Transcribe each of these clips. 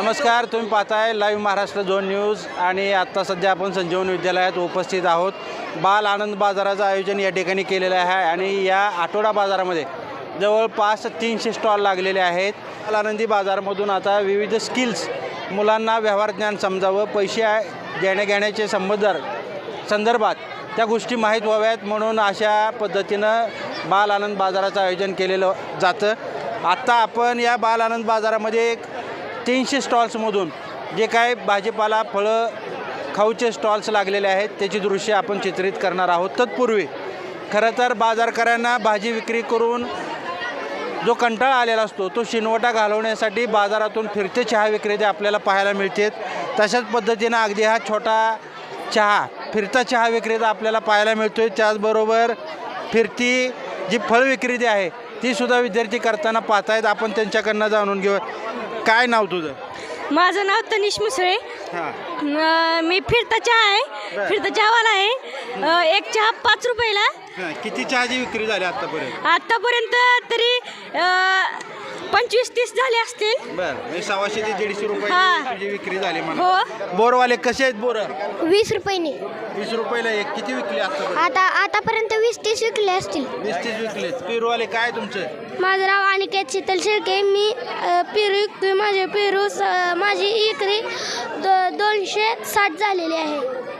नमस्कार तुम्ही पाहताय लाईव्ह महाराष्ट्र झोन न्यूज आणि आत्ता सध्या आपण संजीवन विद्यालयात उपस्थित आहोत. बाल आनंद बाजाराचं आयोजन या ठिकाणी केलेलं आहे आणि या आठवडा बाजारामध्ये जवळपास तीनशे स्टॉल लागलेले आहेत. बाल आनंदी बाजारामधून आता विविध स्किल्स मुलांना व्यवहार ज्ञान समजावं पैसे देण्या घेण्याचे संबंध संदर्भात त्या गोष्टी माहीत व्हाव्यात म्हणून अशा पद्धतीनं बाल आनंद बाजाराचं आयोजन केलेलं जातं. आत्ता आपण या बाल आनंद बाजारामध्ये एक तीनशे स्टॉल्समधून जे काय भाजीपाला फळं खाऊचे स्टॉल्स लागलेले आहेत त्याची दृश्य आपण चित्रित करणार आहोत. तत्पूर्वी खरं तर बाजारकऱ्यांना भाजी विक्री करून जो कंटाळा आलेला असतो तो शिनवटा घालवण्यासाठी बाजारातून फिरते चहा विक्रेते आपल्याला पाहायला मिळतात. तशाच पद्धतीनं अगदी हा छोटा चहा फिरता चहा विक्रेता आपल्याला पाहायला मिळतो आहे त्याचबरोबर फिरती जी फळ विक्रेती आहे तीसुद्धा विद्यार्थी करताना पाहतायत. आपण त्यांच्याकडनं जाणून घेऊ काय नाव तुझं? माझं नाव तनिष मुसळे. हां. अं, मी फिरता चहा आहे. फिरता चहावाला आहे. अं, एक चहा पाच रुपयाला. हां किती चहाची विक्री झाली आत्तापर्यंत आत्तापर्यंत तरी अं, पंचवीस तीस झाले असतील. बरं म्हणजे सव्वाशे ते दीडशे हां. रुपये विक्री झाली म्हणा. हो. बोरवाले कसे आहेत बोरं? वीस रुपयाने. वीस रुपयाला एक. किती विकली आता आतापर्यंत वीस तीस विकले असतील. वीस तीस विकले. पेरूवाले काय तुमचं? माझं नाव अनिकेत शीतल शेळके. मी अ, पेरू विकतोय. माझे पेरू स- माझी इकरी दो दोनशे साठ झालेली आहे.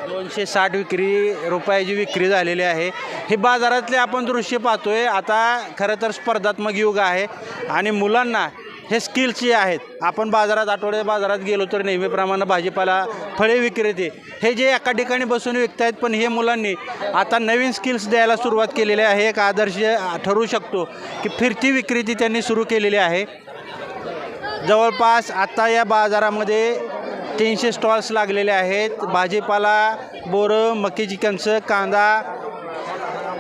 दोनशे साठ विक्री रुपयाची विक्री झालेली आहे. हे बाजारातले आपण दृश्य पाहतोय. आता खरं तर स्पर्धात्मक युग आहे आणि मुलांना हे स्किल्स जे आहेत आपण बाजारात आठवड्या बाजारात गेलो तर नेहमीप्रमाणे भाजीपाला फळे विक्रेते हे जे एका ठिकाणी बसून विकतायत पण हे मुलांनी आता नवीन स्किल्स द्यायला सुरुवात केलेली आहे. एक आदर्श ठरू शकतो की फिरती विक्रेती त्यांनी सुरू केलेली आहे. जवळपास आत्ता या बाजारामध्ये तीनशे स्टॉल्स लागलेले आहेत. भाजीपाला बोरं मकीची कणसं कांदा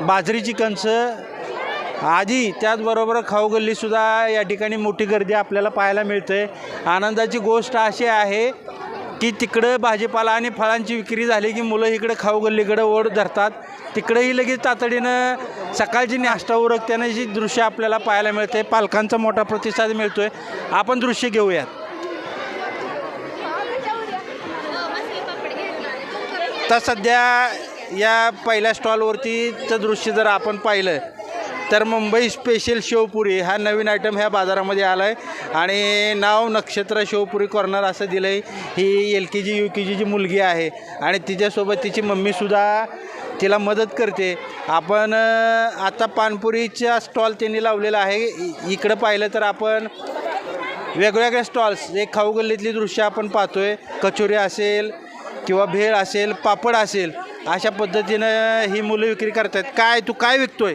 बाजरीची कणसं आधी त्याचबरोबर खाऊगल्लीसुद्धा या ठिकाणी मोठी गर्दी आपल्याला पाहायला मिळते आनंदाची गोष्ट अशी आहे की तिकडं भाजीपाला आणि फळांची विक्री झाली की मुलं इकडं खाऊगल्लीकडं ओढ धरतात. तिकडंही लगेच तातडीनं सकाळची नाश्ता उरकत्याची दृश्य आपल्याला पाहायला मिळते. पालकांचा मोठा प्रतिसाद मिळतोय. आपण दृश्य घेऊयात. आता सध्या या पहिल्या स्टॉलवरतीचं दृश्य जर आपण पाहिलं तर मुंबई स्पेशल शेवपुरी हा नवीन आयटम ह्या बाजारामध्ये आला आहे आणि नाव नक्षत्र शेवपुरी कॉर्नर असं दिलं आहे ही एल के जी यू के जीची मुलगी आहे. आणि तिच्यासोबत तिची मम्मीसुद्धा तिला मदत करते. आपण आता पानपुरीचा स्टॉल त्यांनी लावलेला आहे. इकडं पाहिलं तर आपण वेगवेगळ्या स्टॉल्स एक खाऊ गल्लीतली दृश्य आपण पाहतो आहे कचोरी असेल किंवा भेळ असेल पापड असेल अशा पद्धतीनं ही मुलं विक्री करतात. काय तू काय विकतोय?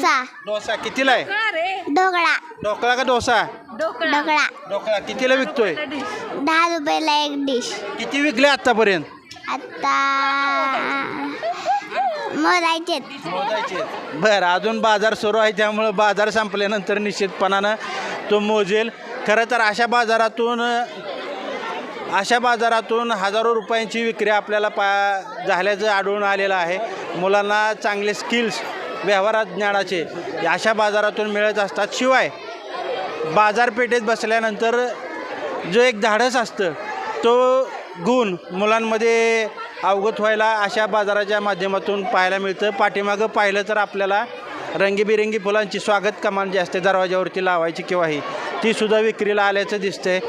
सा. डोसा. कितीला आहे? ढोकळा. ढोकळा का डोसा? ढोकळा. ढोकळा. कितीला विकतोय? दहा रुपयाला एक डिश. किती विकले आत्तापर्यंत आता मोजायचे बरं अजून बाजार सुरू आहे त्यामुळं बाजार संपल्यानंतर निश्चितपणानं तो मोजेल. खरं तर अशा बाजारातून अशा बाजारातून हजारो रुपयांची विक्री आपल्याला पा झाल्याचं आढळून आलेलं आहे. मुलांना चांगले स्किल्स व्यवहारात ज्ञानाचे अशा बाजारातून मिळत असतात. शिवाय बाजारपेठेत बसल्यानंतर जो एक धाडस असतं तो गुण मुलांमध्ये अवगत व्हायला अशा बाजाराच्या माध्यमातून पाहायला मिळतं. पाठीमागं पाहिलं तर आपल्याला रंगीबिरंगी फुलांची स्वागत कमान जी असते दरवाजावरती लावायची किंवा ही ती सुद्धा विक्रीला आल्याचं दिसतंय.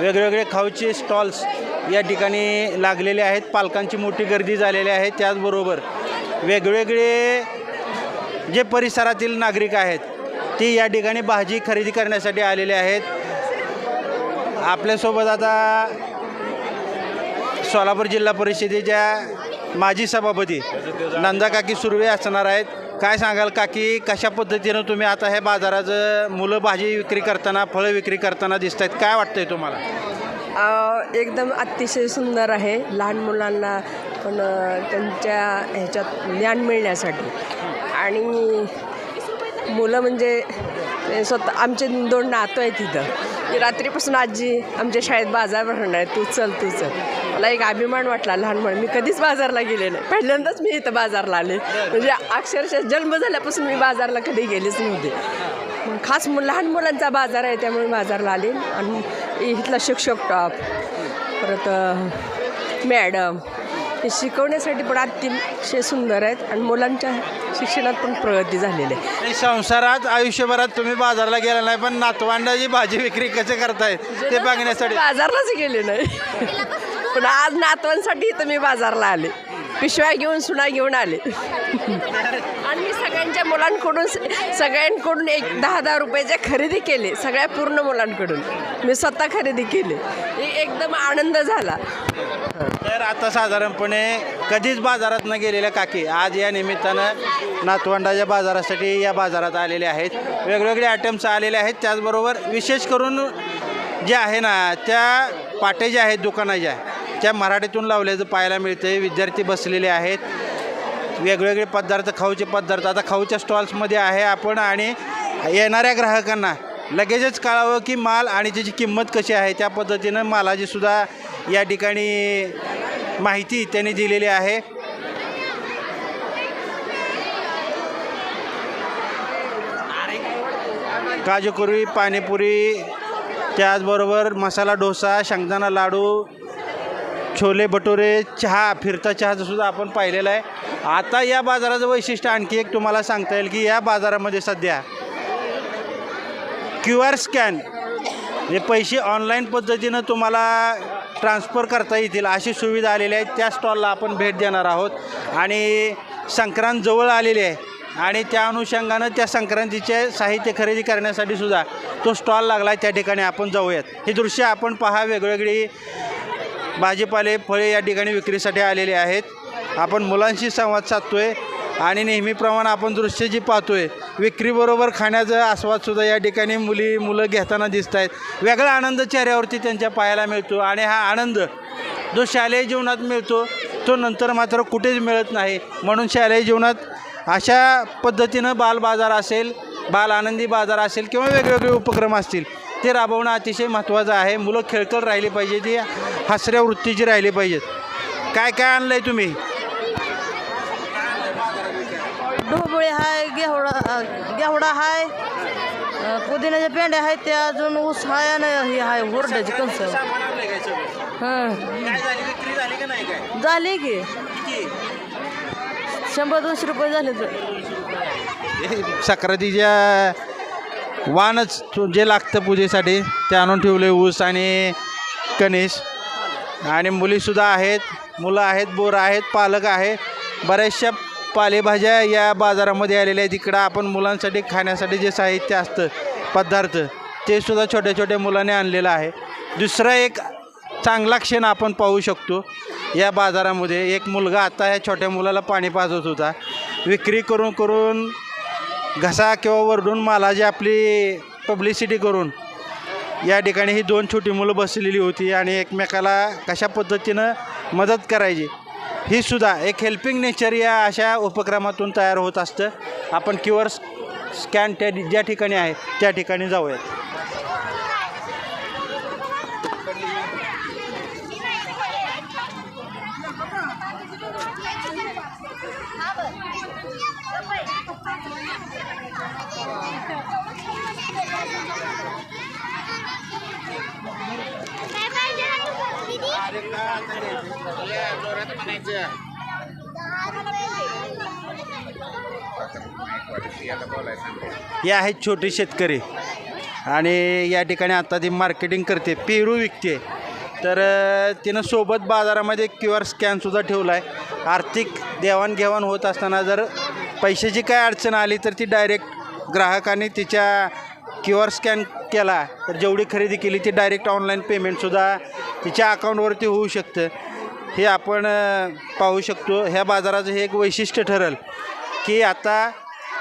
वेगवेगळे खाऊचे स्टॉल्स या ठिकाणी लागलेले आहेत. पालकांची मोठी गर्दी झालेली आहे. त्याचबरोबर वेगवेगळे जे परिसरातील नागरिक आहेत ते या ठिकाणी भाजी खरेदी करण्यासाठी आलेले आहेत. आपल्यासोबत आता सोलापूर जिल्हा परिषदेच्या माजी सभापती नंदाकाकी सुर्वे असणार आहेत. काय सांगाल का की कशा पद्धतीनं तुम्ही आता हे बाजाराचं मुलं भाजी विक्री करताना फळं विक्री करताना दिसत आहेत काय वाटतंय तुम्हाला? एकदम अतिशय सुंदर आहे. लहान मुलांना पण त्यांच्या ह्याच्यात ज्ञान मिळण्यासाठी. आणि मुलं म्हणजे स्वतः आमचे दोन नातू आहेत तिथं रात्रीपासून आजी आमच्या शाळेत बाजार भरणार आहे. तू चल तू चल. मला एक अभिमान वाटला लहानपण. मी कधीच बाजारला गेले नाही. पहिल्यांदाच मी इथं बाजारला आले. म्हणजे अक्षरशः जन्म झाल्यापासून मी बाजारला कधी गेलेच नव्हते. खास मु लहान मुलांचा बाजार आहे त्यामुळे बाजारला आले. आणि इथला शिक्षक टॉप परत मॅडम हे शिकवण्यासाठी पण अतिशय सुंदर आहेत आणि मुलांच्या शिक्षणात पण प्रगती झालेली आहे. आणि संसारात आयुष्यभरात तुम्ही बाजारला गेला नाही पण नातवांडाची भाजी विक्री कसे करताय ते बघण्यासाठी? बाजारलाच गेले नाही. पण आज नातवांसाठी इथं मी बाजारला आले. पिशव्या घेऊन सुना घेऊन आले. आणि मी सगळ्यांच्या मुलांकडून सगळ्यांकडून एक दहा दहा रुपयाचे खरेदी केले सगळ्या पूर्ण मुलांकडून. मी स्वतः खरेदी केली. एकदम आनंद झाला. तर आता साधारणपणे कधीच बाजारात न गेलेल्या काकी आज या निमित्तानं नातवंडाच्या बाजारासाठी या बाजारात आलेले आहेत. वेगवेगळे आयटम्स आलेले आहेत. त्याचबरोबर विशेष करून जे आहे ना त्या पाटे ज्या आहेत दुकानाच्या त्या मराठीतून लावल्याचं पाहायला मिळतं विद्यार्थी बसलेले आहेत. वेगवेगळे पदार्थ खाऊचे पदार्थ. आता खाऊच्या स्टॉल्समध्ये आहे आपण आणि येणाऱ्या ग्राहकांना लगेचच कळावं की माल आणि त्याची किंमत कशी आहे. त्या पद्धतीनं मालाची सुद्धा या ठिकाणी माहिती त्यांनी दिलेली आहे. काजूकुरी पाणीपुरी त्याचबरोबर मसाला डोसा शेंगदाणा लाडू छोले भटुरे चहा फिरता चहाचं सुद्धा आपण पाहिलेलं आहे. आता या बाजाराचं वैशिष्ट्य आणखी एक तुम्हाला सांगता येईल की या बाजारामध्ये सध्या क्यू आर स्कॅन हे पैसे ऑनलाईन पद्धतीनं तुम्हाला ट्रान्सफर करता येतील अशी सुविधा आलेली आहे. त्या स्टॉलला आपण भेट देणार आहोत. आणि संक्रांत जवळ आलेली आहे. आणि त्या अनुषंगानं त्या संक्रांतीचे साहित्य खरेदी करण्यासाठी सुद्धा तो स्टॉल लागला आहे. त्या ठिकाणी आपण जाऊयात. हे दृश्य आपण पहा. वेगवेगळी भाजीपाले फळे या ठिकाणी विक्रीसाठी आलेले आहेत. आपण मुलांशी संवाद साधतोय आणि नेहमीप्रमाणे आपण दृश्य जी पाहतोय. विक्रीबरोबर खाण्याचा आस्वादसुद्धा या ठिकाणी मुली मुलं घेताना दिसत आहेत वेगळा आनंद चेहऱ्यावरती त्यांच्या पाहायला मिळतो आणि हा आनंद जो शालेय जीवनात मिळतो तो नंतर मात्र कुठेच मिळत नाही. म्हणून शालेय जीवनात अशा पद्धतीनं बालबाजार असेल बाल आनंदी बाजार असेल किंवा वेगवेगळे उपक्रम असतील ते राबवणं अतिशय महत्त्वाचं आहे. मुलं खेळकळ राहिली पाहिजे ती हसऱ्या वृत्तीची राहिली पाहिजेत. काय काय आणलं आहे तुम्ही? ढोबळी हाय घेवडा घेवडा हाय अ, पुदिन्याच्या पेंड्या आहेत त्या अजून ऊस हाय आणि हे हाय हुरड्याची कणस. हां. झाली का शंभर दोनशे रुपये झाले तर. सक्रातीच्या वाणच तो जे लागतं पूजेसाठी ते आणून ठेवले ऊस आणि कणीस. आणि मुलीसुद्धा आहेत मुलं आहेत बोरं आहेत पालक आहे. बऱ्याचशा पालेभाज्या या बाजारामध्ये आलेल्या आहेत. इकडं आपण मुलांसाठी खाण्यासाठी जे साहित्य असतं पदार्थ ते सुद्धा छोट्या छोट्या मुलाने आणलेलं आहे. दुसरा एक चांगला क्षण आपण पाहू शकतो या बाजारामध्ये एक मुलगा आता ह्या छोट्या मुलाला पाणी पाजत होता. विक्री करून करून घसा किंवा वरडून मालाची आपली पब्लिसिटी करून या ठिकाणी ही दोन छोटी मुलं बसलेली होती आणि एकमेकाला कशा पद्धतीनं मदत करायची ही सुद्धा एक हेल्पिंग नेचर या अशा उपक्रमातून तयार होत असतं. आपण क्युअर स्कॅन त्या ज्या ठिकाणी आहे त्या ठिकाणी जाऊयात. हे आहेत छोटे शेतकरी आणि या ठिकाणी आता ती मार्केटिंग करते पेरू विकते. तर तिनं सोबत बाजारामध्ये क्यू आर स्कॅनसुद्धा ठेवला आहे आर्थिक देवाणघेवाण होत असताना जर पैशाची काय अडचण आली तर ती डायरेक्ट ग्राहकाने तिच्या क्यू आर स्कॅन केला तर जेवढी खरेदी केली ती डायरेक्ट ऑनलाईन पेमेंटसुद्धा तिच्या अकाउंटवरती होऊ शकतं. हे आपण पाहू शकतो. ह्या बाजाराचं हे एक वैशिष्ट्य ठरेल की आता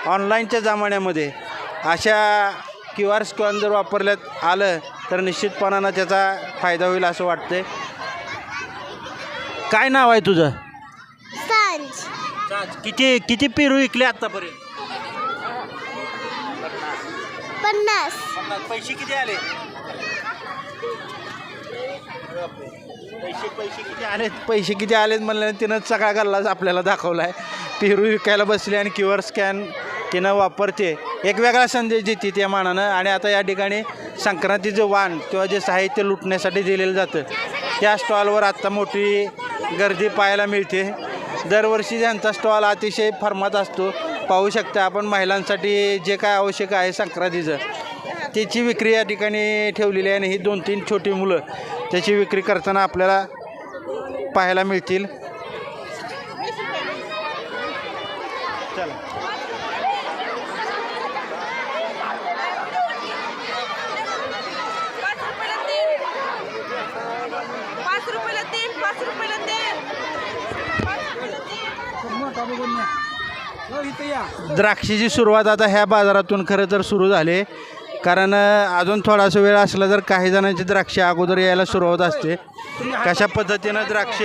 ऑनलाईनच्या जमान्यामध्ये अशा क्यू आर स्कॅन जर वापरण्यात आलं तर निश्चितपणानं त्याचा फायदा होईल असं वाटतंय. काय नाव आहे तुझं? किती किती पेरू विकले आत्तापर्यंत पन्नास. पैसे किती आले? पैसे पैसे किती आलेत? पैसे किती आलेत म्हणल्याने तिनं सगळा गल्लाच आपल्याला दाखवला आहे पेरू विकायला बसले आणि क्यू आर स्कॅन तिनं वापरते. एक वेगळा संदेश देते त्या मानानं. आणि आता या ठिकाणी संक्रांतीचं वाण किंवा जे साहित्य लुटण्यासाठी दिलेलं जातं त्या स्टॉलवर आत्ता मोठी गर्दी पाहायला मिळते. दरवर्षी त्यांचा स्टॉल अतिशय फर्मात असतो पाहू शकता आपण महिलांसाठी जे काय आवश्यक आहे संक्रांतीचं त्याची विक्री या ठिकाणी ठेवलेली आहे आणि ही दोन तीन छोटी मुलं त्याची विक्री करताना आपल्याला पाहायला मिळतील. चला. पाच रुपयाला द्राक्षीची सुरुवात आता ह्या बाजारातून खरं तर सुरू झाली. कारण अजून थोडासा वेळ असला तर काही जणांची द्राक्षे अगोदर यायला सुरुवात असते. कशा पद्धतीनं द्राक्ष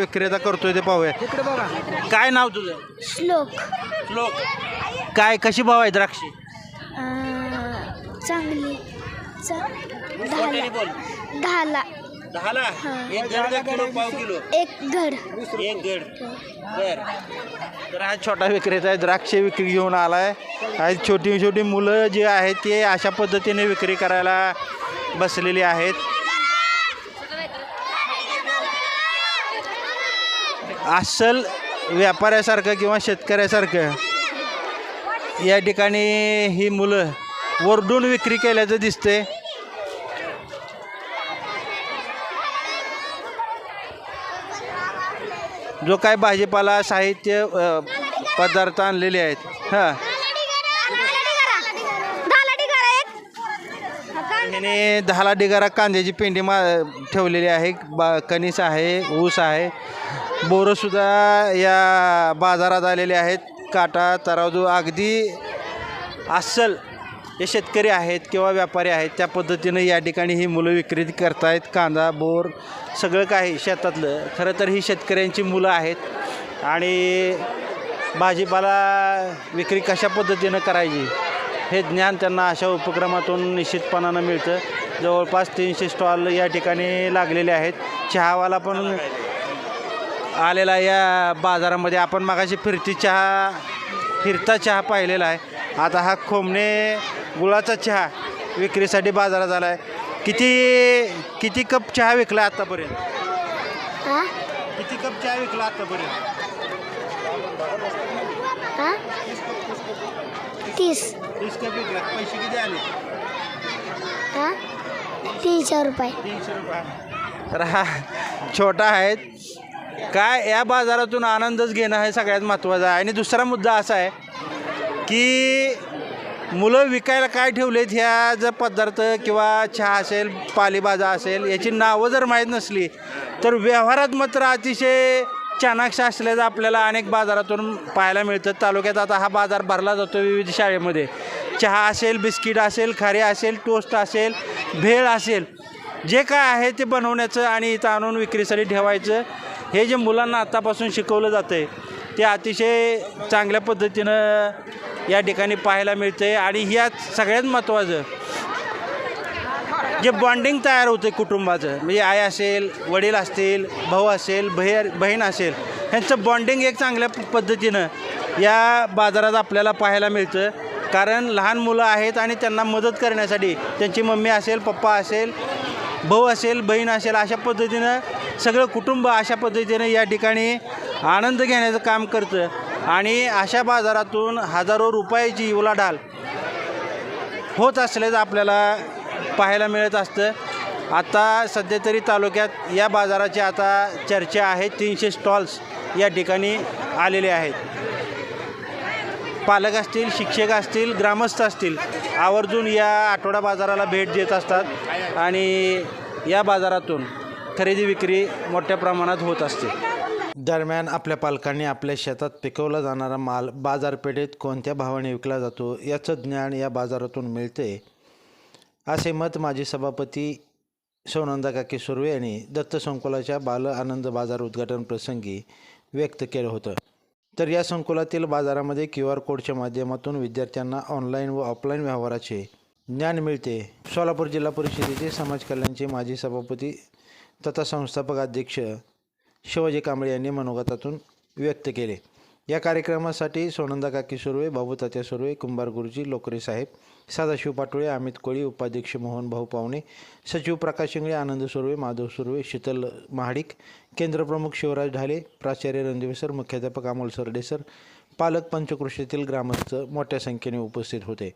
विक्रेता करतोय ते पाहूया. काय नाव तुझं? श्लोक. लोक काय कशी भाव आहे द्राक्षी? चांगली. चा- दहाला एक गड का किलो पाव किलो? एक घड एक गड बर. तर हा छोटा विक्रेता आहे द्राक्ष विक्री घेऊन आलाय. आहे छोटी छोटी मुलं जी आहेत ते अशा पद्धतीने विक्री करायला बसलेली आहेत. अस्सल व्यापाऱ्यासारखं किंवा शेतकऱ्यासारखं या ठिकाणी ही मुलं वरडून विक्री केल्याचं दिसते जो काय भाजीपाला साहित्य अ, पदार्थ आणलेले आहेत. हां. ह्याने दहाला डिगारा कांद्याची पेंडी मा ठेवलेली आहे. बा कणीस आहे ऊस आहे. बोरंसुद्धा या बाजारात आलेले आहेत. काटा तराजू अगदी अस्सल जे शेतकरी आहेत किंवा व्यापारी आहेत त्या पद्धतीनं या ठिकाणी ही मुलं विक्री करतायत कांदा बोर सगळं काही शेतातलं. खरं तर ही शेतकऱ्यांची मुलं आहेत आणि भाजीपाला विक्री कशा पद्धतीनं करायची हे ज्ञान त्यांना अशा उपक्रमातून निश्चितपणानं मिळतं. जवळपास तीनशे स्टॉल या ठिकाणी लागलेले आहेत. चहावाला पण आलेला या बाजारामध्ये. आपण मागाशी फिरती चहा फिरता चहा पाहिलेला आहे. आता हा खोमणे गुळाचा चहा विक्रीसाठी बाजारात आला आहे किती किती कप चहा विकला आत्तापर्यंत हा? किती कप चहा विकला आत्तापर्यंत हा? तीस. तीस कप विकला. पैसे किती आले? हा? तीनशे रुपये. तीनशे रुपये. तर हा छोटा आहे. काय या बाजारातून आनंदच घेणं हे सगळ्यात महत्त्वाचं आहे. आणि दुसरा मुद्दा असा आहे की मुलं विकायला काय ठेवलेत ह्या जर पदार्थ किंवा चहा असेल पालेभाजा असेल याची नावं जर माहीत नसली तर व्यवहारात मात्र अतिशय चाणाक्ष असल्याचं आपल्याला अनेक बाजारातून पाहायला मिळतं. तालुक्यात आता हा बाजार भरला जातो विविध शाळेमध्ये. चहा असेल बिस्किट असेल खारे असेल टोस्ट असेल भेळ असेल जे काय आहे ते बनवण्याचं आणि इथं आणून विक्रीसाठी ठेवायचं हे जे मुलांना आत्तापासून शिकवलं जातं आहे ते अतिशय चांगल्या पद्धतीनं या ठिकाणी पाहायला मिळते आणि ह्यात सगळ्यात महत्त्वाचं जे बॉन्डिंग तयार होतं कुटुंबाचं म्हणजे आई असेल वडील असतील भाऊ असेल बहिर बहीण असेल ह्यांचं बॉन्डिंग एक चांगल्या पद्धतीनं या बाजारात आपल्याला पाहायला मिळतं कारण लहान मुलं आहेत आणि त्यांना मदत करण्यासाठी त्यांची मम्मी असेल पप्पा असेल भाऊ असेल बहीण असेल अशा पद्धतीनं सगळं कुटुंब अशा पद्धतीनं या ठिकाणी आनंद घेण्याचं काम करतं आणि अशा बाजारातून हजारो रुपयाची उलाढाल होत असल्याचं आपल्याला पाहायला मिळत असतं. आता सध्या तरी तालुक्यात या बाजाराची आता चर्चा आहे. तीनशे स्टॉल्स या ठिकाणी आलेले आहेत. पालक असतील शिक्षक असतील ग्रामस्थ असतील आवर्जून या आठवडा बाजाराला भेट देत असतात आणि या बाजारातून खरेदी विक्री मोठ्या प्रमाणात होत असते. दरम्यान आपल्या पालकांनी आपल्या शेतात पिकवला जाणारा माल बाजारपेठेत कोणत्या भावाने विकला जातो याचं ज्ञान या बाजारातून मिळते असे मत माजी सभापती सोनंदा काकी सुर्वे यांनी दत्त संकुलाच्या बाल आनंद बाजार उद्घाटन प्रसंगी व्यक्त केलं होतं. तर या संकुलातील बाजारामध्ये क्यू आर कोडच्या माध्यमातून विद्यार्थ्यांना ऑनलाईन व ऑफलाईन व्यवहाराचे ज्ञान मिळते. सोलापूर जिल्हा परिषदेचे समाज कल्याणचे माजी सभापती तथा संस्थापक अध्यक्ष शिवाजी कांबळे यांनी मनोगतातून व्यक्त केले. या कार्यक्रमासाठी सोनंदा काकी सुर्वे बाबू तात्या सुर्वे कुंभार गुरुजी लोकरे साहेब सदाशिव पाटोळे अमित कोळी उपाध्यक्ष मोहन भाऊ पावणे सचिव प्रकाश इंगळे आनंद सुर्वे माधव सुर्वे शीतल महाडिक केंद्रप्रमुख शिवराज ढाले प्राचार्य रणदेव सर मुख्याध्यापक अमोल सरडे सर पालक पंचकृषीतील ग्रामस्थ मोठ्या संख्येने उपस्थित होते.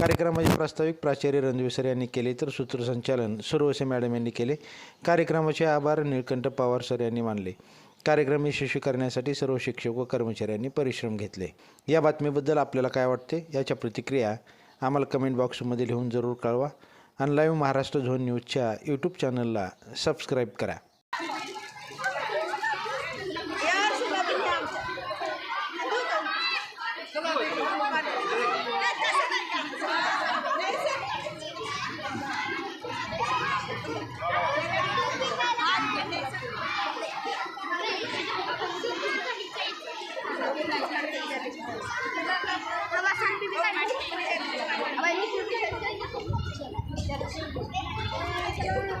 कार्यक्रमाचे प्रास्ताविक प्राचार्य रणदेव यांनी केले तर सूत्रसंचालन सुरवसे मॅडम यांनी केले. कार्यक्रमाचे आभार निळकंठ पवार सर यांनी मानले. कार्यक्रम यशस्वी करण्यासाठी सर्व शिक्षक व कर्मचाऱ्यांनी परिश्रम घेतले. या बातमीबद्दल आपल्याला काय वाटते? याच्या प्रतिक्रिया आम्हाला कमेंट बॉक्समध्ये लिहून जरूर कळवा. आणि लाईव्ह महाराष्ट्र झोन न्यूजच्या यूट्यूब चॅनलला सबस्क्राईब करा. Thank you.